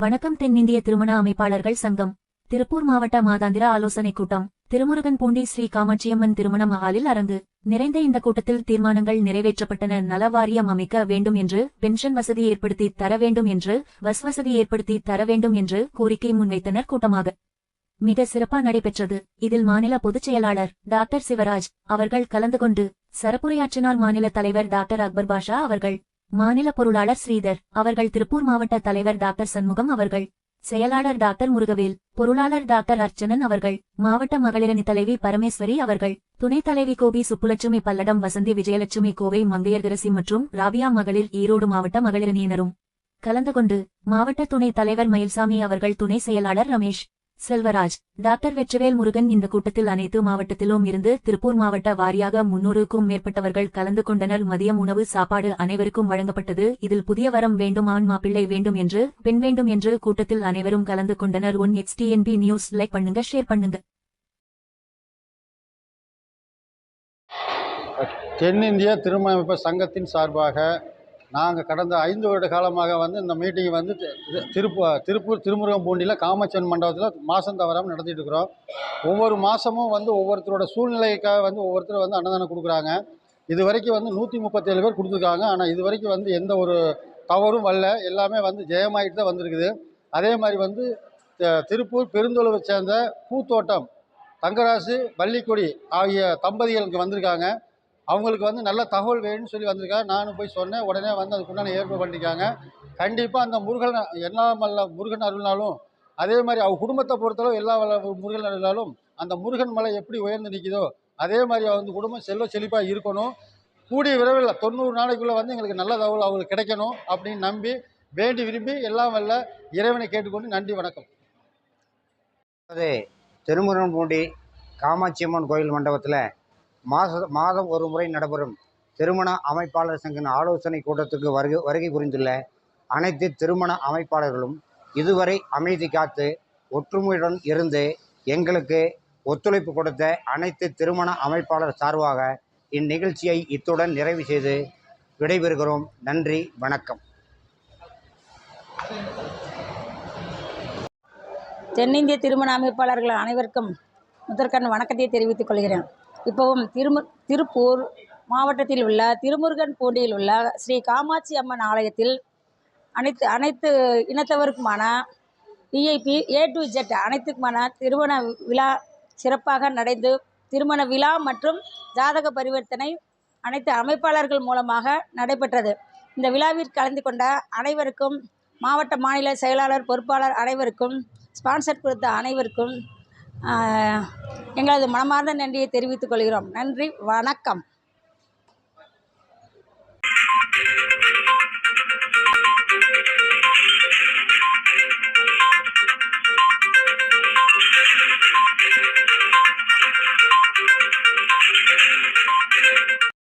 வணக்கம் தென்னிந்திய திருமண அமைப்பாளர்கள் சங்கம். திருப்பூர் மாவட்ட மாதாந்திர ஆலோசனைக் கூட்டம். திருமுருகன் பூண்டி ஸ்ரீ காமாட்சியம்மன் திருமண மகாலில் அரங்கு. நிறைந்த இந்த கூட்டத்தில் தீர்மானங்கள் நிறைவேற்றப்பட்டன. நல வாரியம் அமைக்க வேண்டும் என்று பென்ஷன் வசதி ஏற்படுத்தி தர வேண்டும் என்று பஸ் வசதி ஏற்படுத்தி தர வேண்டும் என்று கோரிக்கை முன்வைத்தனர் கூட்டமாக. மிக சிறப்பா நடைபெற்றது. இதில் மாநில பொதுச் செயலாளர் டாக்டர் சிவராஜ் அவர்கள் கலந்து கொண்டு சரப்புரையாற்றினார் மாநில தலைவர் டாக்டர் அக்பர் பாஷா அவர்கள். மாநில பொருளாளர் ஸ்ரீதர் அவர்கள் திருப்பூர் மாவட்ட தலைவர் டாக்டர் சண்முகம் அவர்கள் செயலாளர் டாக்டர் முருகவேல் பொருளாளர் டாக்டர் அர்ச்சனன் அவர்கள் மாவட்ட மகளிரணி தலைவி பரமேஸ்வரி அவர்கள் துணைத் தலைவி கோபி சுப்புலட்சுமி பல்லடம் வசந்தி விஜயலட்சுமி கோவை மங்கையர்கரசி மற்றும் ராபியா மகளிர் ஈரோடு மாவட்ட மகளிரணியினரும். கலந்து கொண்டு மாவட்ட துணைத் தலைவர் மயில்சாமி அவர்கள் துணை செயலாளர் ரமேஷ் செல்வராஜ் டாக்டர் வெற்றிவேல் முருகன் இந்த கூட்டத்தில் அனைத்து மாவட்டத்திலும் இருந்து திருப்பூர் மாவட்ட வாரியாக முன்னூறுக்கும் மேற்பட்டவர்கள் கலந்து கொண்டனர். மதியம் உணவு சாப்பாடு அனைவருக்கும் வழங்கப்பட்டது. இதில் புதிய வரம் வேண்டும் ஆண் மாப்பிள்ளை வேண்டும் என்று பெண் வேண்டும் என்று கூட்டத்தில் அனைவரும் கலந்து கொண்டனர். ஒன் எக்ஸ்டிஎன்பி நியூஸ் லைக் பண்ணுங்க ஷேர் பண்ணுங்க. தென்னிந்திய திருமண சங்கத்தின் சார்பாக நாங்கள் கடந்த ஐந்து வருட காலமாக வந்து இந்த மீட்டிங் வந்து திருப்பு திருப்பூர் திருமுருகம்பூண்டியில் காமச்சன் மண்டபத்தில் மாதம் தவறாமல் நடத்திட்டு இருக்கிறோம். ஒவ்வொரு மாதமும் வந்து ஒவ்வொருத்தரோட சூழ்நிலைக்காக வந்து ஒவ்வொருத்தர் வந்து அன்னதானம் கொடுக்குறாங்க. இது வரைக்கும் வந்து நூற்றி முப்பத்தேழு பேர் கொடுத்துருக்காங்க. ஆனால் இது வரைக்கும் வந்து எந்த ஒரு தவறும் வரல. எல்லாமே வந்து ஜெயமாயிட்டு தான் வந்திருக்குது. அதே மாதிரி வந்து திருப்பூர் பெருந்தொழுவை சேர்ந்த பூத்தோட்டம் தங்கராசு வள்ளிக்கொடி ஆகிய தம்பதிகள் இங்கே வந்திருக்காங்க. அவங்களுக்கு வந்து நல்ல தகவல் வேணும்னு சொல்லி வந்திருக்காங்க. நானும் போய் சொன்னேன். உடனே வந்து அதுக்குண்டான ஏற்பாடு பண்ணியிருக்காங்க கண்டிப்பாக அந்த முருகன் என்ன மல்ல முருகன் அருள்னாலும் அதே மாதிரி அவங்க குடும்பத்தை பொறுத்தளவு எல்லா முருகன் அருளாலும் அந்த முருகன் மலை எப்படி உயர்ந்து நிற்கிதோ அதே மாதிரி அவங்க குடும்பம் செல்வ செழிப்பாக இருக்கணும். கூடிய விரைவில் தொண்ணூறு நாளைக்குள்ளே வந்து எங்களுக்கு நல்ல தகவல் அவங்களுக்கு கிடைக்கணும் அப்படின்னு நம்பி வேண்டி விரும்பி எல்லாம் வல்ல இறைவனை கேட்டுக்கொண்டு நன்றி வணக்கம். அது திருமுருகன்பூண்டி காமாட்சியம்மன் கோயில் மண்டபத்தில் மாத மாதம் ஒரு முறை நடைபெறும். திருமண அமைப்பாளர் சங்கின் ஆலோசனை கூட்டத்துக்கு வருகை வருகை புரிந்துள்ள அனைத்து திருமண அமைப்பாளர்களும் இதுவரை அமைதி காத்து ஒற்றுமையுடன் இருந்து எங்களுக்கு ஒத்துழைப்பு கொடுத்த அனைத்து திருமண அமைப்பாளர் சார்பாக இந்நிகழ்ச்சியை இத்துடன் நிறைவு செய்து விடைபெறுகிறோம். நன்றி வணக்கம். தென்னிந்திய திருமண அமைப்பாளர்கள் அனைவருக்கும் முதற்கண் வணக்கத்தை தெரிவித்துக் கொள்கிறேன். இப்போவும் திருமு திருப்பூர் மாவட்டத்தில் உள்ள திருமுருகன் பூண்டியில் உள்ள ஸ்ரீ காமாட்சி அம்மன் ஆலயத்தில் அனைத்து அனைத்து இனத்தவருக்குமான விஐபி ஏ டு ஜெட் அனைத்துக்குமான திருமண விழா சிறப்பாக நடந்து திருமண விழா மற்றும் ஜாதக பரிவர்த்தனை அனைத்து அமைப்பாளர்கள் மூலமாக நடைபெற்றது. இந்த விழாவில் கலந்து கொண்ட அனைவருக்கும் மாவட்ட மாநில செயலாளர் பொறுப்பாளர் அனைவருக்கும் ஸ்பான்சர் கொடுத்த அனைவருக்கும் எங்களது மனமார்ந்த நன்றியை தெரிவித்துக் கொள்கிறோம். நன்றி. வணக்கம்.